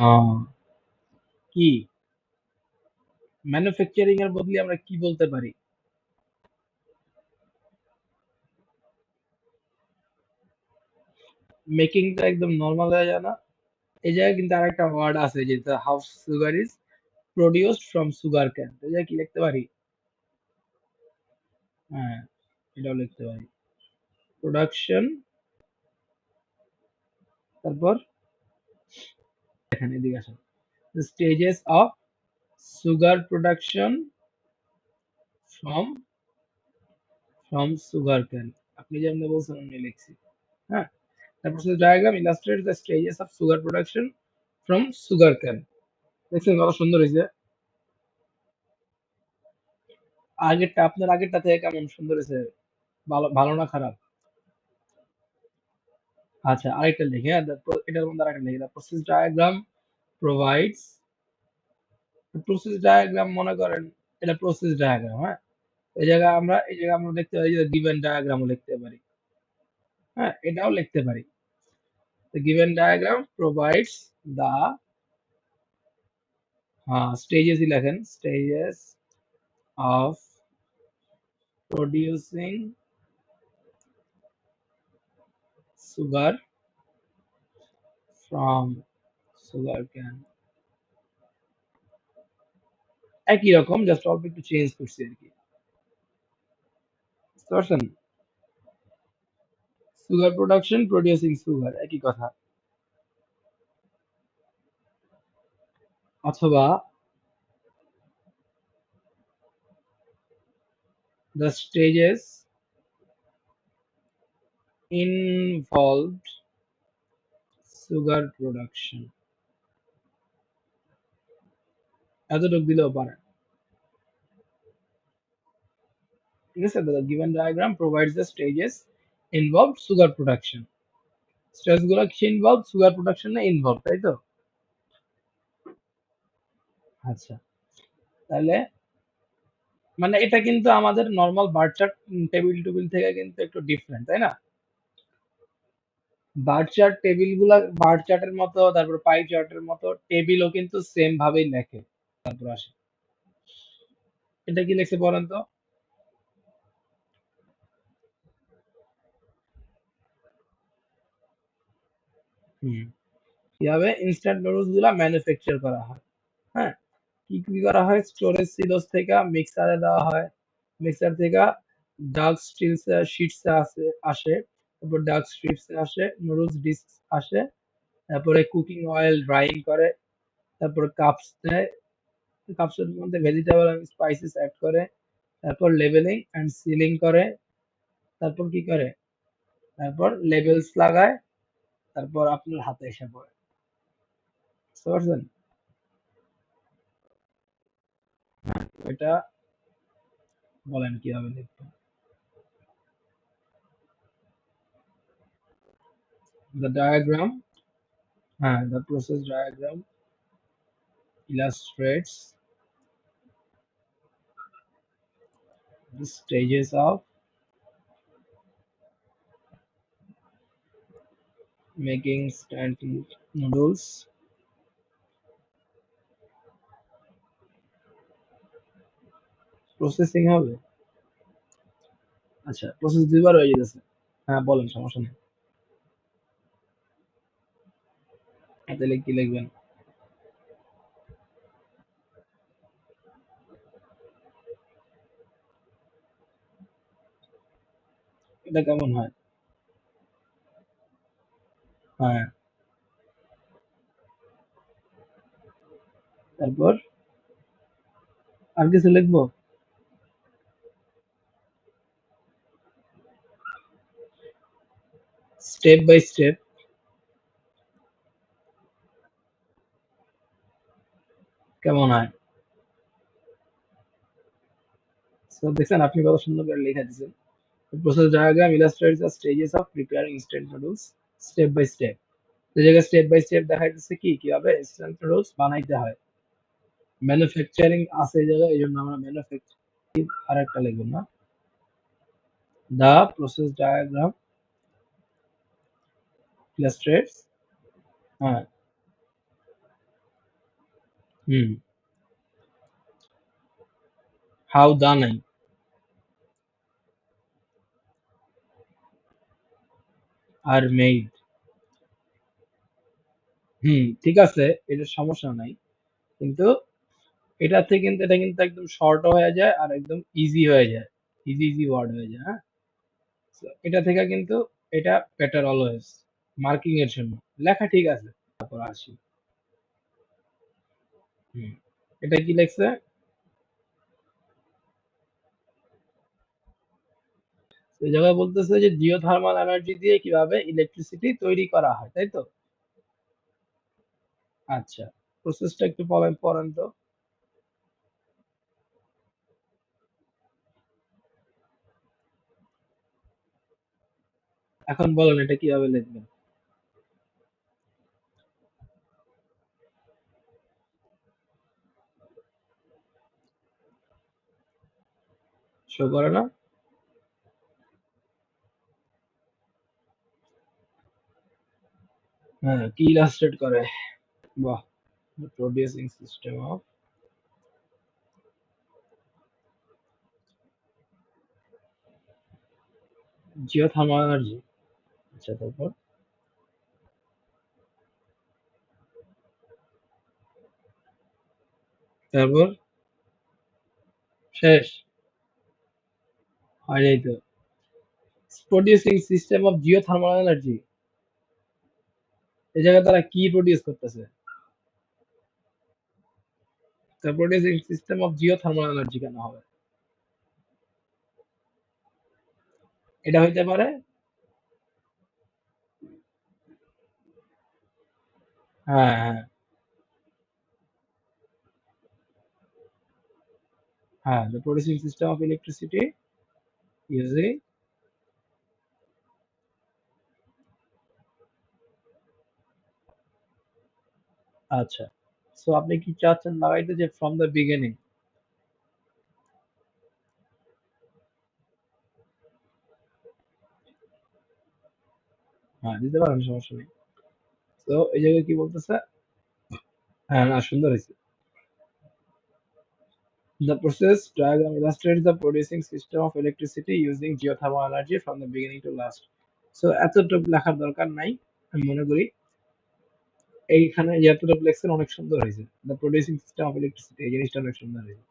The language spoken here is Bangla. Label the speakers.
Speaker 1: আহ, কি ম্যানুফ্যাকচারিং এর বদলে আমরা কি বলতে পারি মেকিংটা একদম নর্মাল হয়ে যায় না এই জায়গায় কিন্তু আরেকটা ওয়ার্ড আছে যেটা how sugar is produced from sugar cane এই জায়গায় কি লিখতে পারি হ্যাঁ এটাও লিখতে পারি প্রোডাকশন তারপর এখানে এদিকে আসেন। Stages of sugar production from from sugar cane আপনি যেমন বলছেন আমি লিখছি। হ্যাঁ? তারপর diagram illustrate the stages of sugar production from sugar cane দেখছেন কত সুন্দর হয়েছে? আগেরটা, আপনার আগেরটা থেকে কেমন সুন্দর হয়েছে? ভালো ভালো না খারাপ? আচ্ছা আরেকটা লিখে হ্যাঁ, এটার মধ্যে আরেকটা লিখে process diagram provides process diagram মনে করেন এটা প্রসেস ডায়াগ্রাম হ্যাঁ? এই জায়গায় আমরা এই জায়গায় আমরা দেখতে পারি যে গিভেন ডায়াগ্রামও লিখতে পারি হ্যাঁ? এটাও লিখতে পারি। the given diagram provides the uh, stages লেখেন stages of producing sugar from sugar cane. একই রকম জাস্ট অল্প একটু চেঞ্জ করছি আর কি। বুঝতে পারছেন? সুগার প্রোডাকশন প্রডিউসিং সুগার একই কথা। অথবা the stages involved sugar production. এতটুকু দিলেও পারেন ঠিক আছে, the given diagram provides the stages involved sugar production. স্টেজগুলো কি ইনভলভ সুগার প্রোডাকশনে ইনভলভ তাই তো? আচ্ছা তাহলে মানে এটা কিন্তু আমাদের নর্মাল বার চার্ট টেবিল টুবিল থেকে কিন্তু একটু ডিফারেন্ট তাই না? বার চার্ট টেবিলগুলা বার চার্টের মতো, তারপর পাই চার্টের মতো টেবিলও কিন্তু সেম ভাবেই লেখে তারপর আসে। এটা কি লেখছে বলেন তো? হুম। কীভাবে? ইনস্ট্যান্ট নুডলসগুলা ম্যানুফ্যাকচার করা হয়। হ্যাঁ? কি কি করা হয়? স্টোরেজ সিলোস থেকে মিক্সারে দেওয়া হয়। মিক্সার থেকে ডার্ক স্টিলস শিটস আসে আসে। তারপর ডার্ক স্ট্রিপস আসে নুডলস ডিস্ক আসে, তারপরে কুকিং অয়েল ড্রাইং করে, তারপর কাপস দেয় কাপসের মধ্যে ভেজিটেবল এন্ড স্পাইসেস অ্যাড করে, তারপর লেবেলিং এন্ড সিলিং করে, তারপর কি করে? তারপর লেবেলস লাগায়, তারপর আপনার হাতে এসে পড়ে। বুঝতে এটা বলেন কীভাবে লিখব the diagram হ্যাঁ the process diagram illustrates the stages of making instant noodles processing হবে আচ্ছা প্রসেস দুইবার হয়ে যেতেছে হ্যাঁ বলেন সমস্যা নেই তাহলে কি লিখবেন এটা কেমন হয় হ্যাঁ তারপর আর কিছু লিখব স্টেপ বাই স্টেপ কেমন হয় তো দেখছেন, আপনি কত সুন্দর করে লেখা দিচ্ছেন process diagram illustrates the stages of preparing instant noodles step by step এই জায়গায় স্টেপ বাই স্টেপ দেখা যাচ্ছে কি, কীভাবে ইনস্ট্যান্ট নুডলস বানাইতে হয়। ম্যানুফ্যাকচারিং আছে এই জায়গায় এই জন্য আমরা ম্যানুফ্যাকচারিং আর একটা লিখব না। দ্য প্রসেস ডায়াগ্রাম ইলাস্ট্রেটস হ্যাঁ। হুম। হাউ দা নাই আর মেড হুম ঠিক আছে এটা সমস্যা নাই। কিন্তু এটাতে কিন্তু এটা কিন্তু একদম শর্ট হয়ে যায় আর একদম ইজি হয়ে যায়। ইজি ইজি ওয়ার্ড হয়ে যায় হ্যাঁ? So, এটা থেকে কিন্তু এটা বেটার অলওয়েজ মার্কিং এর জন্য। লেখা ঠিক আছে তারপর আসি। এটা কি লেখছে? এই জায়গায় বলতেছে যে জিওথার্মাল এনার্জি দিয়ে কীভাবে ইলেকট্রিসিটি তৈরি করা হয়, তাই তো? আচ্ছা প্রসেসটা একটু বলেন পড়েন তো। এখন বলেন এটা কীভাবে লিখবেন? শো করে না। হ্যাঁ কি ইলাস্ট্রেট করে? বাহ producing system of geothermal energy আচ্ছা তারপর? তারপর? শেষ। হয় নাই তো producing system of geothermal energy এই জায়গায় তারা কি প্রডিউস করতেছে? Producing system of geothermal energy কেন হবে? এটা হইতে পারে হ্যাঁ হ্যাঁ। হ্যাঁ the producing system of electricity using আচ্ছা। সো আপনি কি চাচ্ছেন লাগাইতে যে ফ্রম দ্য বিগিনিং হ্যাঁ দিতে পারেন সমস্যা নেই। তো এই জায়গায় কি বলতেছে? হ্যাঁ না, সুন্দর হয়েছে। The process diagram illustrates the producing system of electricity using geothermal energy from the beginning to last. So এতটুকু লেখার দরকার নাই আমি মনে করি এইখানে এতটুকু লেখছেন অনেক সুন্দর হয়েছে the producing system of electricity এই জিনিসটা অনেক সুন্দর হয়েছে